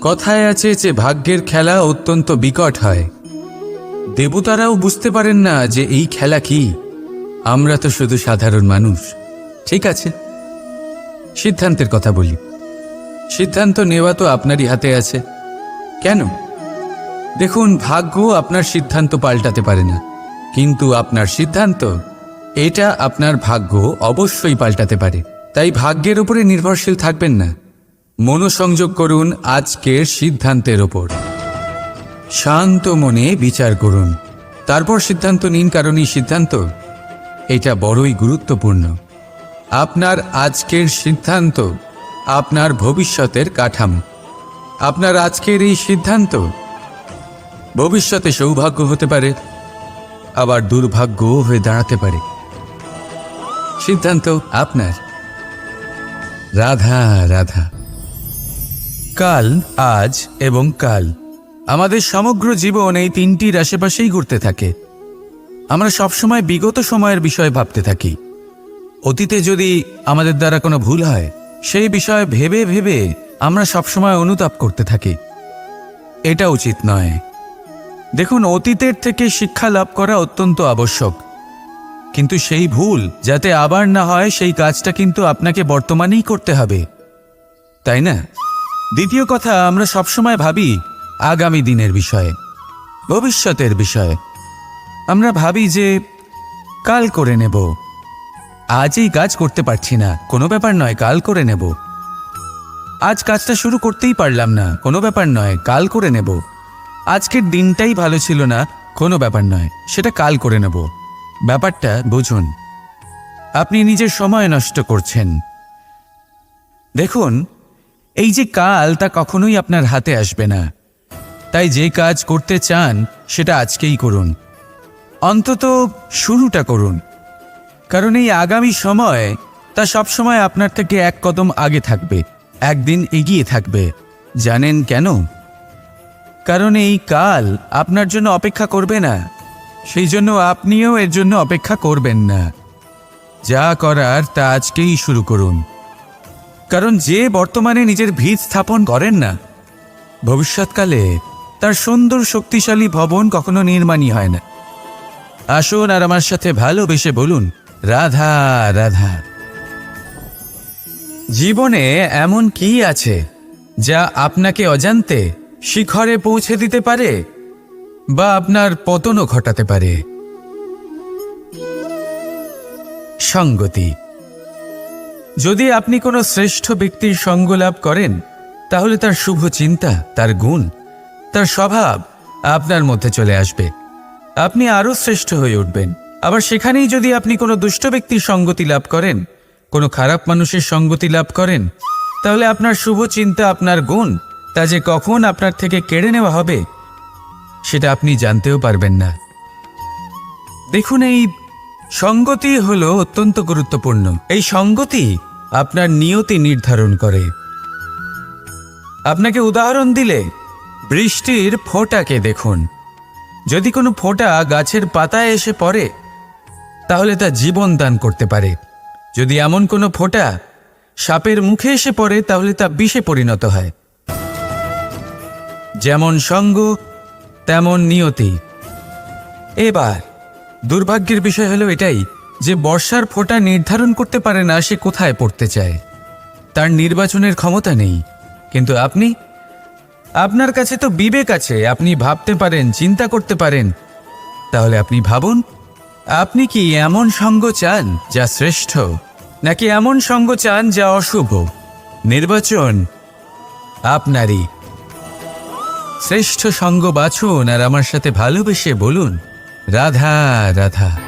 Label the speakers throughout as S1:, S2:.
S1: কথায় আছে যে ভাগ্যের খেলা অত্যন্ত বিকট হয়। দেবতারাও বুঝতে পারেন না যে এই খেলা কি। আমরা তো শুধু সাধারণ মানুষ। ঠিক আছে। সিদ্ধান্তের কথা বলি। সিদ্ধান্ত নেওয়া তো আপনারই হাতে আছে। কেন? দেখুন, ভাগ্য আপনার সিদ্ধান্ত পাল্টাতে পারে না। কিন্তু আপনার সিদ্ধান্ত, এটা আপনার ভাগ্য অবশ্যই পাল্টাতে পারে। তাই ভাগ্যের উপরে নির্ভরশীল থাকবেন না। মনোসংযোগ করুন আজকের সিদ্ধান্তের ওপর। শান্ত মনে বিচার করুন। তারপর সিদ্ধান্ত নিন, কারণ এই সিদ্ধান্ত, এটা বড়ই গুরুত্বপূর্ণ। আপনার আজকের সিদ্ধান্ত, আপনার ভবিষ্যতের কাঠামো। আপনার আজকের এই সিদ্ধান্ত, ভবিষ্যতে সৌভাগ্য হতে পারে, আবার দুর্ভাগ্য হয়ে দাঁড়াতে পারে। সিদ্ধান্ত আপনার। রাধা রাধা। কাল, আজ এবং কাল। আমাদের সমগ্র জীবন এই তিনটির আশেপাশেই ঘুরতে থাকে। আমরা সবসময় বিগত সময়ের বিষয়ে ভাবতে থাকি। অতীতে যদি আমাদের দ্বারা কোনো ভুল হয়, সেই বিষয়ে ভেবে ভেবে আমরা সবসময় অনুতাপ করতে থাকি। এটা উচিত নয়। দেখুন, অতীতের থেকে শিক্ষা লাভ করা অত্যন্ত আবশ্যক। কিন্তু সেই ভুল, যাতে আবার না হয়, সেই কাজটা কিন্তু আপনাকে বর্তমানেই করতে হবে। তাই না? দ্বিতীয় কথা, আমরা সবসময় ভাবি আগামী দিনের বিষয়ে, ভবিষ্যতের বিষয়ে। আমরা ভাবি যে কাল করে নেব। আজ এই কাজ করতে পারছি না, কোনো ব্যাপার নয়, কাল করে নেব। আজ কাজটা শুরু করতেই পারলাম না, কোনো ব্যাপার নয়, কাল করে নেব। আজকের দিনটাই ভালো ছিল না, কোনো ব্যাপার নয়, সেটা কাল করে নেব। ব্যাপারটা, বুঝুন, আপনি নিজের সময় নষ্ট করছেন। দেখুন এই যে কাল তা কখনোই আপনার হাতে আসবে না। তাই যে কাজ করতে চান, সেটা আজকেই করুন। অন্তত শুরুটা করুন। কারণ এই আগামী সময় তা সবসময় আপনার থেকে এক কদম আগে থাকবে, একদিন এগিয়ে থাকবে। জানেন কেন? কারণ এই কাল আপনার জন্য অপেক্ষা করবে না। সেই জন্য আপনিও এর জন্য অপেক্ষা করবেন না। যা করার তা আজকেই শুরু করুন। কারণ যে বর্তমানে নিজের ভিত স্থাপন করেন না, ভবিষ্যৎকালে তার সুন্দর শক্তিশালী ভবন কখনো নির্মাণই হয় না। আসুন আর আমার সাথে ভালোবেসে বলুন, রাধা রাধা। জীবনে এমন কি আছে যা আপনাকে অজান্তে শিখরে পৌঁছে দিতে পারে বা আপনার পতনও ঘটাতে পারে? সঙ্গতি। যদি আপনি কোনো শ্রেষ্ঠ ব্যক্তির সঙ্গ লাভ করেন, তাহলে তার শুভ চিন্তা, তার গুণ, তার স্বভাব আপনার মধ্যে চলে আসবে। আপনি আরও শ্রেষ্ঠ হয়ে উঠবেন। আবার সেখানেই যদি আপনি কোনো দুষ্ট ব্যক্তির সঙ্গতি লাভ করেন, কোনো খারাপ মানুষের সঙ্গতি লাভ করেন, তাহলে আপনার শুভ চিন্তা, আপনার গুণ, তা যে কখন আপনার থেকে কেড়ে নেওয়া হবে, সেটা আপনি জানতেও পারবেন না। দেখুন, এই সঙ্গতি হলো অত্যন্ত গুরুত্বপূর্ণ। এই সঙ্গতি আপনার নিয়তি নির্ধারণ করে। আপনাকে উদাহরণ দিলে বৃষ্টির ফোঁটাকে দেখুন। যদি কোনো ফোঁটা গাছের পাতায় এসে পড়ে, তাহলে তা জীবন দান করতে পারে। যদি এমন কোনো ফোঁটা সাপের মুখে এসে পড়ে, তাহলে তা বিষে পরিণত হয়। যেমন সঙ্গ, তেমন নিয়তি। এবার দুর্ভাগ্যের বিষয় হলো এটাই যে বর্ষার ফোঁটা নির্ধারণ করতে পারে না, সে কোথায় পড়তে চায়? তার নির্বাচনের ক্ষমতা নেই। কিন্তু আপনি? আপনার কাছে তো বিবেক আছে, আপনি ভাবতে পারেন, চিন্তা করতে পারেন। তাহলে আপনি ভাবুন, আপনি কি এমন সঙ্গ চান যা শ্রেষ্ঠ, নাকি এমন সঙ্গ চান যা অশুভ? নির্বাচন আপনারই। শ্রেষ্ঠ সঙ্গ বাছুন আর আমার সাথে ভালোবেসে বলুন, রাধা রাধা।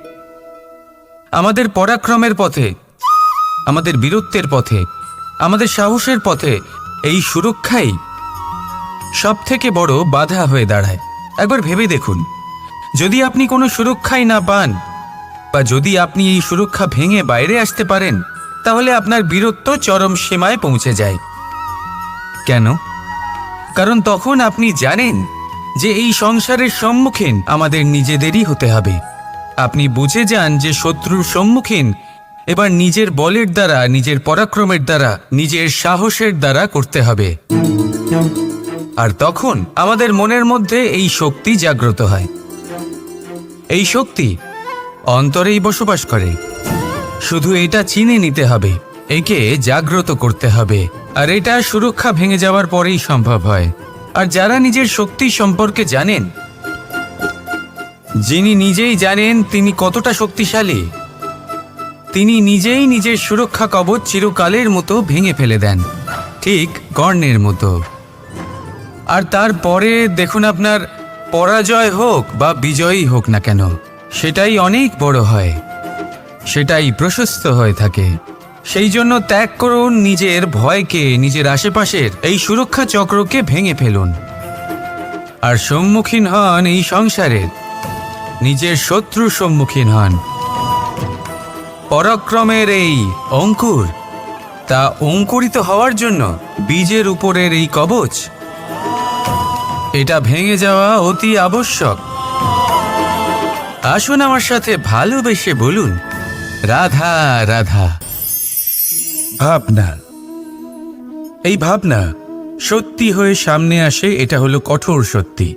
S1: আমাদের পরাক্রমের পথে, আমাদের বীরত্বের পথে, আমাদের সাহসের পথে, এই সুরক্ষাই সব থেকে বড় বাধা হয়ে দাঁড়ায়। একবার ভেবে দেখুন, যদি আপনি কোনো সুরক্ষাই না পান, বা যদি আপনি এই সুরক্ষা ভেঙে বাইরে আসতে পারেন, তাহলে আপনার বীরত্ব চরম সীমায় পৌঁছে যায়। কেন? কারণ তখন আপনি জানেন যে এই সংসারের সম্মুখীন আমাদের নিজেদেরই হতে হবে। আপনি বুঝে যান যে শত্রুর সম্মুখীন এবার নিজের বলের দ্বারা, নিজের পরাক্রমের দ্বারা, নিজের সাহসের দ্বারা করতে হবে। আর তখন আমাদের মনের মধ্যে এই শক্তি জাগ্রত হয়। এই শক্তি অন্তরেই বসবাস করে। শুধু এটা চিনে নিতে হবে, একে জাগ্রত করতে হবে। আর এটা সুরক্ষা ভেঙে যাওয়ার পরেই সম্ভব হয়। আর যারা নিজের শক্তি সম্পর্কে জানেন যিনি নিজেই জানেন তিনি কতটা শক্তিশালী, তিনি নিজেই নিজের সুরক্ষা কবচ চিরকালের মতো ভেঙে ফেলে দেন, ঠিক কর্ণের মতো। আর তারপরে দেখুন আপনার পরাজয় হোক বা বিজয়ী হোক না কেন, সেটাই অনেক বড় হয়, সেটাই প্রশস্ত হয়ে থাকে। সেই জন্য ত্যাগ করুন নিজের ভয়কে, নিজের আশেপাশের এই সুরক্ষা চক্রকে ভেঙে ফেলুন। আর সম্মুখীন হন এই সংসারের। নিজের শত্রুর সম্মুখীন হন। পরাক্রমের এই অঙ্কুর তা অঙ্কুরিত হওয়ার জন্য বীজের উপরের এই কবচ, এটা ভেঙে যাওয়া অতি আবশ্যক। আসুন আমার সাথে ভালোবেসে বলুন, রাধা রাধা। ভাবনা। এই ভাবনা সত্যি হয়ে সামনে আসে, এটা হলো কঠোর সত্যি।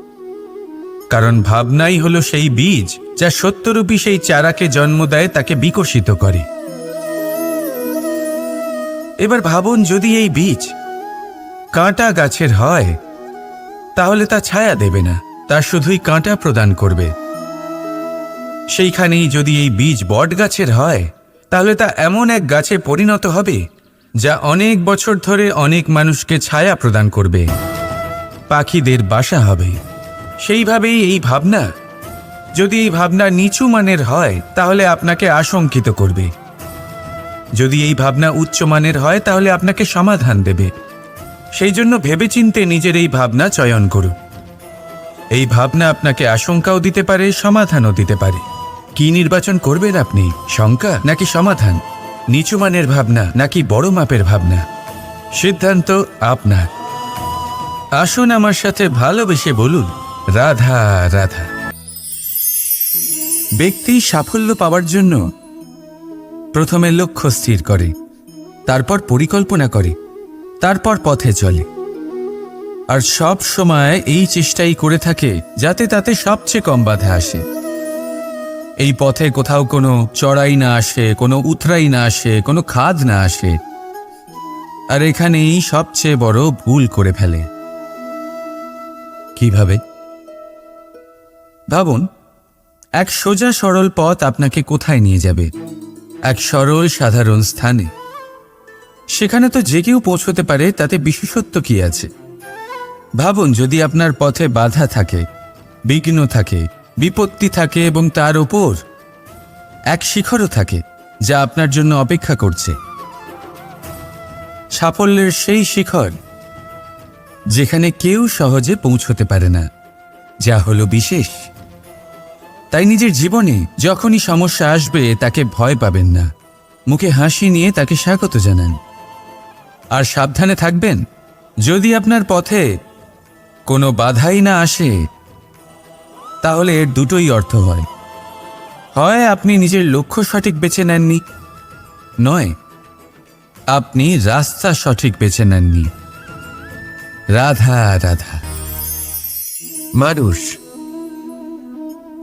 S1: কারণ ভাবনাই হলো সেই বীজ যা সত্যরূপী সেই চারাকে জন্ম দেয় তাকে বিকশিত করে। এবার ভাবুন যদি এই বীজ কাঁটা গাছের হয়, তাহলে তা ছায়া দেবে না, তা শুধুই কাঁটা প্রদান করবে। সেইখানেই যদি এই বীজ বট গাছের হয়, তাহলে তা এমন এক গাছে পরিণত হবে, যা অনেক বছর ধরে অনেক মানুষকে ছায়া প্রদান করবে। পাখিদের বাসা হবে। সেইভাবেই এই ভাবনা। যদি এই ভাবনা নিচু মানের হয়, তাহলে আপনাকে আশঙ্কিত করবে। যদি এই ভাবনা উচ্চ মানের হয়, তাহলে আপনাকে সমাধান দেবে। সেই জন্য ভেবেচিন্তে নিজের এই ভাবনা চয়ন করুন। এই ভাবনা আপনাকে আশঙ্কাও দিতে পারে, সমাধানও দিতে পারে। কি নির্বাচন করবেন আপনি? শঙ্কা নাকি সমাধান? নিচু মানের ভাবনা নাকি বড় মাপের ভাবনা? সিদ্ধান্ত আপনার। আসুন আমার সাথে ভালোবেসে বলুন। রাধা রাধা। ব্যক্তি সাফল্য পাওয়ার জন্য প্রথমে লক্ষ্য স্থির করে, তারপর পরিকল্পনা করে, তারপর পথে চলে। আর সব সময় এই চেষ্টাই করে থাকে যাতে তাতে সবচেয়ে কম বাধা আসে। এই পথে কোথাও কোনো চড়াই না আসে, কোনো উথরাই না আসে, কোনো খাদ না আসে। আর এখানেই সবচেয়ে বড় ভুল করে ফেলে। কীভাবে? ভাবুন, এক সোজা সরল পথ আপনাকে কোথায় নিয়ে যাবে? এক সরল সাধারণ স্থানে। সেখানে তো যে কেউ পৌঁছতে পারে, তাতে বিশেষত্ব কি আছে? ভাবুন, যদি আপনার পথে বাধা থাকে, বিঘ্ন থাকে, বিপত্তি থাকে এবং তার ওপর এক শিখরও থাকে, যা আপনার জন্য অপেক্ষা করছে। সাফল্যের সেই শিখর, যেখানে কেউ সহজে পৌঁছতে পারে না, যা হলো বিশেষ। তাই নিজের জীবনে যখনই সমস্যা আসবে, তাকে ভয় পাবেন না। মুখে হাসি নিয়ে তাকে স্বাগত জানান। আর সাবধানে থাকবেন, যদি আপনার পথে কোনো বাধাই না আসে, তাহলে এর দুটোই অর্থ হয়। হয় আপনি নিজের লক্ষ্য সঠিক বেছে নেননি, নয়, আপনি রাস্তা সঠিক বেছে নেননি। রাধা রাধা। মানুষ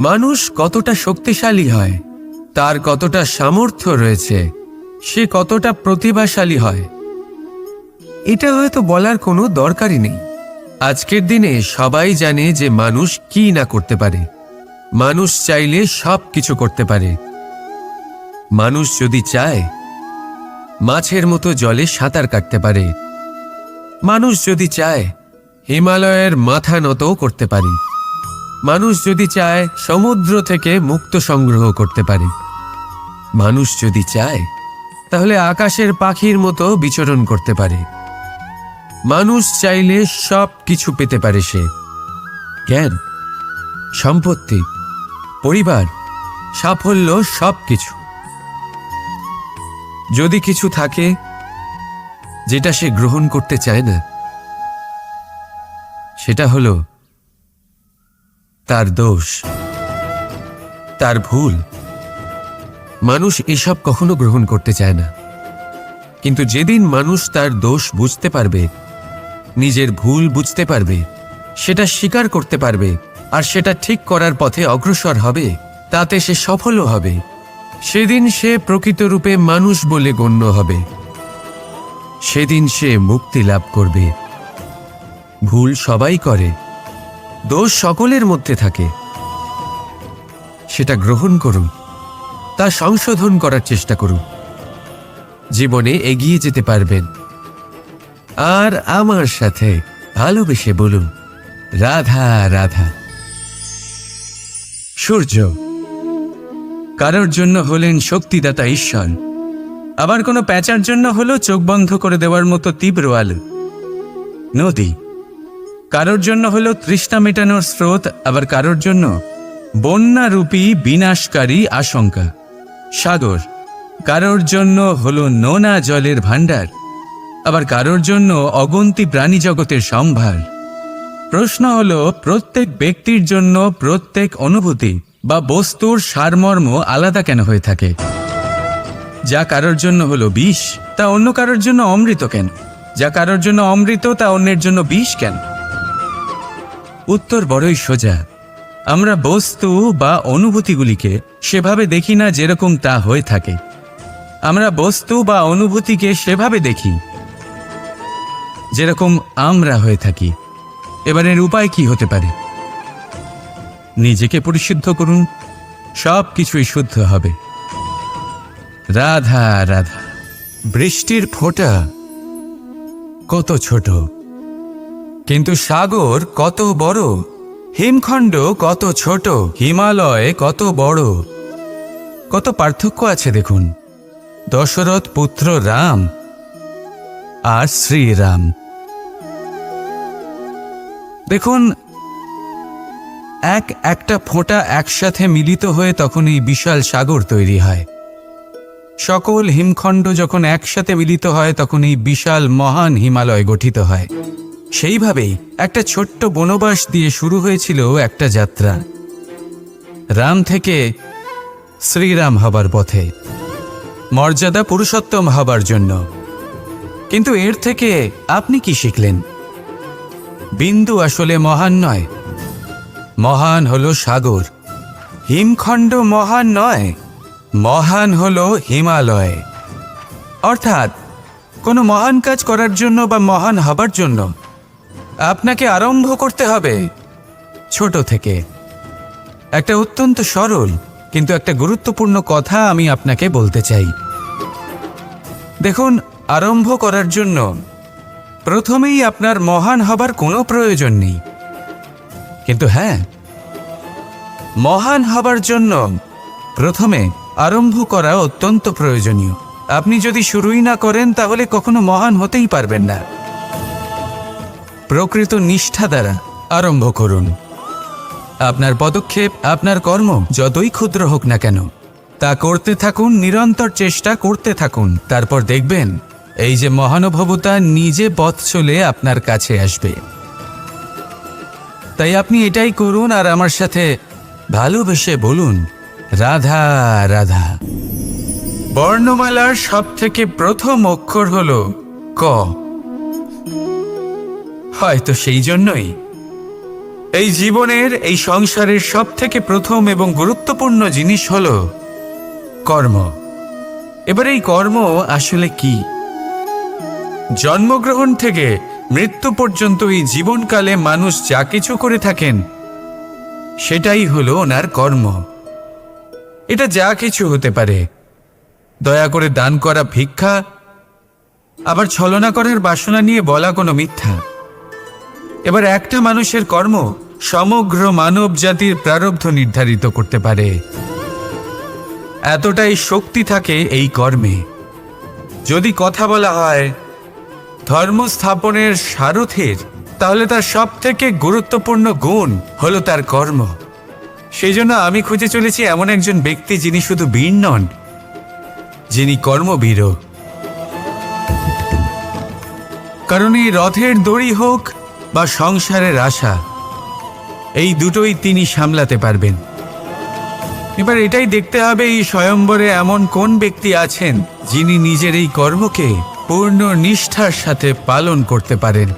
S1: মানুষ কতটা শক্তিশালী হয়, তার কতটা সামর্থ্য রয়েছে, সে কতটা প্রতিভাশালী হয়, এটা হয়তো বলার কোনো দরকারই নেই। আজকের দিনে সবাই জানে যে মানুষ কি না করতে পারে। মানুষ চাইলে সব কিছু করতে পারে। মানুষ যদি চায়, মাছের মতো জলে সাঁতার কাটতে পারে। মানুষ যদি চায়, হিমালয়ের মাথা নতও করতে পারে। মানুষ যদি চায় সমুদ্র থেকে মুক্ত সংগ্রহ করতে পারে। মানুষ যদি চায়, তাহলে আকাশের পাখির মতো বিচরণ করতে পারে। মানুষ চাইলে সব কিছু পেতে পারে সে। জ্ঞান, সম্পত্তি, পরিবার, সাফল্য সব কিছু যদি কিছু থাকে যেটা সে গ্রহণ করতে চায় না, সেটা হলো তার দোষ, তার ভুল। মানুষ এসব কখনো গ্রহণ করতে চায় না। কিন্তু যেদিন মানুষ তার দোষ বুঝতে পারবে, নিজের ভুল বুঝতে পারবে, সেটা স্বীকার করতে পারবে, আর সেটা ঠিক করার পথে অগ্রসর হবে, তাতে সে সফলও হবে। সেদিন সে প্রকৃত রূপে মানুষ বলে গণ্য হবে। সেদিন সে মুক্তি লাভ করবে। ভুল সবাই করে। দোষ সকলের মধ্যে থাকে। সেটা গ্রহণ করুন, তা সংশোধন করার চেষ্টা করুন। জীবনে এগিয়ে যেতে পারবেন। আর আমার সাথে ভালোবেসে বলুন, রাধা রাধা। সূর্য, কারোর জন্য হলেন শক্তিদাতা ঈশ্বর। আবার কোনো প্যাঁচার জন্য হলো চোখ বন্ধ করে দেওয়ার মতো তীব্র আলো। নদী কারোর জন্য হলো তৃষ্ণা মেটানোর স্রোত, আবার কারোর জন্য বন্যারূপী বিনাশকারী আশঙ্কা। সাগর, কারোর জন্য হলো নোনা জলের ভাণ্ডার, আবার কারোর জন্য অগন্তি প্রাণী জগতের সম্ভার। প্রশ্ন হলো, প্রত্যেক ব্যক্তির জন্য প্রত্যেক অনুভূতি বা বস্তুর সারমর্ম আলাদা কেন হয়ে থাকে? যা কারোর জন্য হলো বিষ, তা অন্য কারোর জন্য অমৃত কেন? যা কারোর জন্য অমৃত, তা অন্যের জন্য বিষ কেন? উত্তর বড়ই সোজা। আমরা বস্তু বা অনুভূতিগুলিকে সেভাবে দেখি না যেরকম তা হয়ে থাকে। আমরা বস্তু বা অনুভূতিকে সেভাবে দেখি যেরকম আমরা হয়ে থাকি। এবারের উপায় কি হতে পারে? নিজেকে পরিশুদ্ধ করুন সব কিছুই শুদ্ধ হবে। রাধা রাধা, বৃষ্টির ফোঁটা কত ছোট। কিন্তু সাগর কত বড়? হিমখণ্ড কত ছোট? হিমালয় কত বড়? কত পার্থক্য আছে দেখুন। দশরথ পুত্র রাম আর শ্রীরাম। দেখুন, এক একটা ফোঁটা একসাথে মিলিত হয়ে তখন এই বিশাল সাগর তৈরি হয়। সকল হিমখণ্ড যখন একসাথে মিলিত হয়, তখন এই বিশাল মহান হিমালয় গঠিত হয়। সেইভাবেই একটা ছোট্ট বনবাস দিয়ে শুরু হয়েছিল একটা যাত্রা। রাম থেকে শ্রীরাম হবার পথে। মর্যাদা পুরুষোত্তম হবার জন্য। কিন্তু এর থেকে আপনি কি শিখলেন? বিন্দু আসলে মহান নয়। মহান হল সাগর। হিমখণ্ড মহান নয়। মহান হল হিমালয়। অর্থাৎ কোনো মহান কাজ করার জন্য বা মহান হবার জন্য আপনাকে আরম্ভ করতে হবে। ছোট থেকে। একটা অত্যন্ত সরল কিন্তু একটা গুরুত্বপূর্ণ কথা আমি আপনাকে বলতে চাই। দেখুন, আরম্ভ করার জন্য প্রথমেই আপনার মহান হবার কোনো প্রয়োজন নেই। কিন্তু হ্যাঁ মহান হবার জন্য প্রথমে আরম্ভ করা অত্যন্ত প্রয়োজনীয়। আপনি যদি শুরুই না করেন তাহলে কখনো মহান হতেই পারবেন না। প্রকৃত নিষ্ঠা দ্বারা আরম্ভ করুন। আপনার পদক্ষেপ, আপনার কর্ম, যতই ক্ষুদ্র হোক না কেন, তা করতে থাকুন, নিরন্তর চেষ্টা করতে থাকুন। তারপর দেখবেন, এই যে মহানুভবতা নিজে পথ চলে আপনার কাছে আসবে। তাই আপনি এটাই করুন আর আমার সাথে ভালোবেসে বলুন, রাধা রাধা। বর্ণমালার সব থেকে প্রথম অক্ষর হল ক। হয়তো সেই জন্যই। এই জীবনের, এই সংসারের সব থেকে প্রথম এবং গুরুত্বপূর্ণ জিনিস হল কর্ম। এবার এই কর্ম আসলে কি? জন্মগ্রহণ থেকে মৃত্যু পর্যন্ত এই জীবনকালে মানুষ যা কিছু করে থাকেন, সেটাই হলো ওনার কর্ম। এটা যা কিছু হতে পারে। দয়া করে দান করা ভিক্ষা, আবার ছলনা করার বাসনা নিয়ে বলা কোনো মিথ্যা। এবার একটা মানুষের কর্ম সমগ্র মানব জাতির প্রারব্ধ নির্ধারিত করতে পারে। এতটাই শক্তি থাকে এই কর্মে। যদি কথা বলা হয়, ধর্ম স্থাপনের সারথের, তাহলে তার সব থেকে গুরুত্বপূর্ণ গুণ হলো তার কর্ম। সেই জন্য আমি খুঁজে চলেছি এমন একজন ব্যক্তি যিনি শুধু বীর নন, যিনি কর্মবীরও। কারণ এই রথের দড়ি হোক বা সংসারের আশা, এই দুটোই তিনি সামলাতে পারবেন। এবার এটাই দেখতে হবে এই স্বয়ম্বরে এমন কোন ব্যক্তি আছেন যিনি নিজের এই কর্মকে পূর্ণ নিষ্ঠার সাথে পালন করতে পারেন।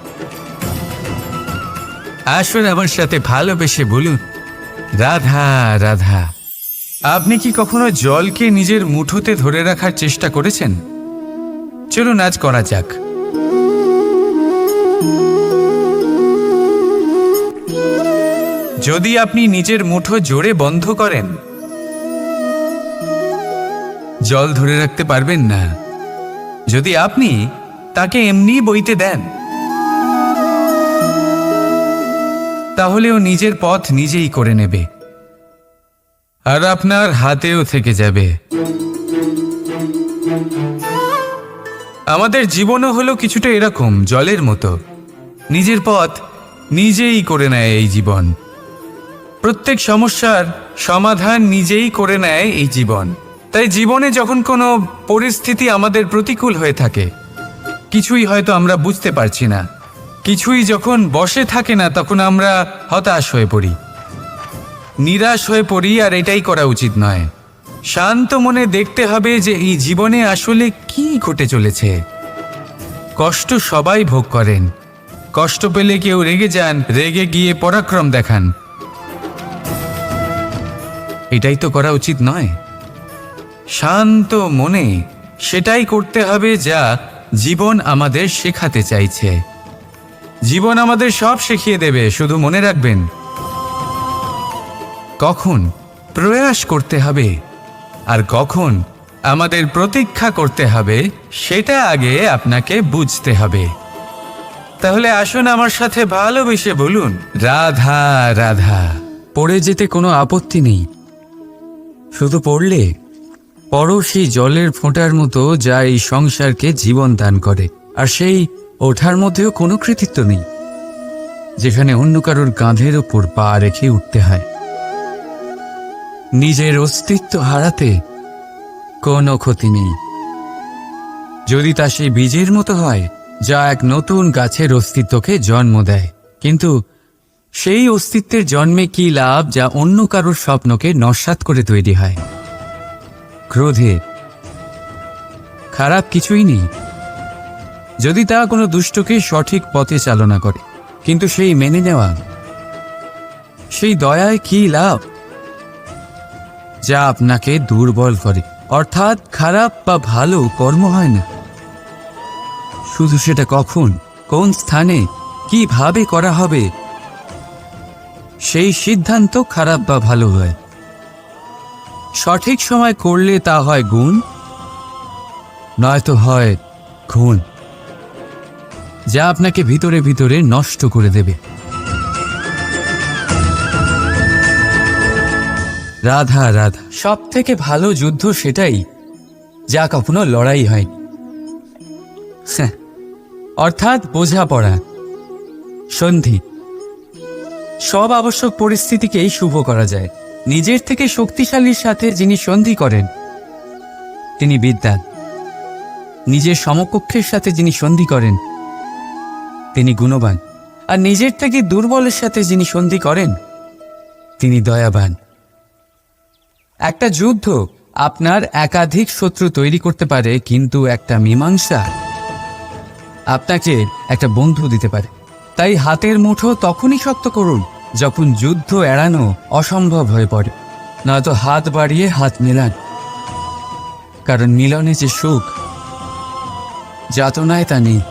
S1: আসুন আমার সাথে ভালোবেসে বলুন, রাধা রাধা, আপনি কি কখনো জলকে নিজের মুঠোতে ধরে রাখার চেষ্টা করেছেন? চলুন আজ করা যাক। যদি আপনি নিজের মুঠো জোরে বন্ধ করেন, জল ধরে রাখতে পারবেন না। যদি আপনি তাকে এমনি বইতে দেন তাহলে ও নিজের পথ নিজেই করে নেবে। আর আপনার হাতেও থেকে যাবে। আমাদের জীবনও হলো কিছুটা এরকম, জলের মতো। নিজের পথ নিজেই করে নেয় এই জীবন। প্রত্যেক সমস্যার সমাধান নিজেই করে নেয় এই জীবন। তাই জীবনে যখন কোনো পরিস্থিতি আমাদের প্রতিকূল হয়ে থাকে, কিছুই হয়তো আমরা বুঝতে পারছি না। কিছুই যখন বসে থাকে না, তখন আমরা হতাশ হয়ে পড়ি। নিরাশ হয়ে পড়ি আর এটাই করা উচিত নয়। শান্ত মনে দেখতে হবে যে এই জীবনে আসলে কি ঘটে চলেছে। কষ্ট সবাই ভোগ করেন। কষ্ট পেলে কেউ রেগে যান, রেগে গিয়ে পরাক্রম দেখান। এটাই তো করা উচিত নয়। শান্ত মনে সেটাই করতে হবে যা জীবন আমাদের শেখাতে চাইছে। জীবন আমাদের সব শিখিয়ে দেবে, শুধু মনে রাখবেন। কখন প্রয়াস করতে হবে আর কখন আমাদের প্রতীক্ষা করতে হবে, সেটা আগে আপনাকে বুঝতে হবে। তাহলে আসুন আমার সাথে ভালোবেসে বলুন, রাধা রাধা। পড়ে যেতে কোনো আপত্তি নেই। শুধু পড়লে? পরও সেই জলের ফোঁটার মতো যা এই সংসারকে জীবন দান করে, আর সেই ওঠার মধ্যেও কোনো কৃতিত্ব নেই। যেখানে অন্য কারোর কাঁধের ওপর পা রেখে উঠতে হয়। নিজের অস্তিত্ব হারাতে কোনো ক্ষতি নেই। যদি তা সেই বীজের মতো হয়, যা এক নতুন গাছের অস্তিত্বকে জন্ম দেয়। কিন্তু সেই অস্তিত্বের জন্মে কি লাভ যা অন্য কারোর স্বপ্নকে নস্বাত করে তৈরি হয়? ক্রোধে। খারাপ কিছুই নেই। যদি তা কোনো দুষ্টকে সঠিক পথে চালনা করে, কিন্তু সেই মেনে নেওয়া, সেই দয়ায় কি লাভ? যা আপনাকে দুর্বল করে। অর্থাৎ খারাপ বা ভালো কর্ম হয় না। শুধু সেটা কখন, কোন স্থানে, কীভাবে করা হবে সেই সিদ্ধান্ত খারাপ বা ভালো হয়। সঠিক সময় করলে তা হয় গুণ, নয়তো হয় খুন, যা আপনাকে ভিতরে ভিতরে নষ্ট করে দেবে। রাধা রাধা সব থেকে ভালো যুদ্ধ সেটাই, যা কখনো লড়াই হয়, অর্থাৎ বোঝাপড়া, সন্ধি। সব আবশ্যক পরিস্থিতিকেই শুভ করা যায়। নিজের থেকে শক্তিশালীর সাথে যিনি সন্ধি করেন, তিনি বিদ্যা নিজের সমকক্ষের সাথে যিনি সন্ধি করেন, তিনি গুণবান। আর নিজের থেকে দুর্বলের সাথে যিনি সন্ধি করেন, তিনি দয়াবান। একটা যুদ্ধ আপনার একাধিক শত্রু তৈরি করতে পারে, কিন্তু একটা মীমাংসা আপনাকে একটা বন্ধু দিতে পারে। তাই হাতের মুঠো তখনই শক্ত করুন। যখন যুদ্ধ এড়ানো অসম্ভব হয়ে পড়ে, নয়তো হাত বাড়িয়ে হাত মেলান। কারণ মিলনে যে সুখ, যাতনায় তা নেই।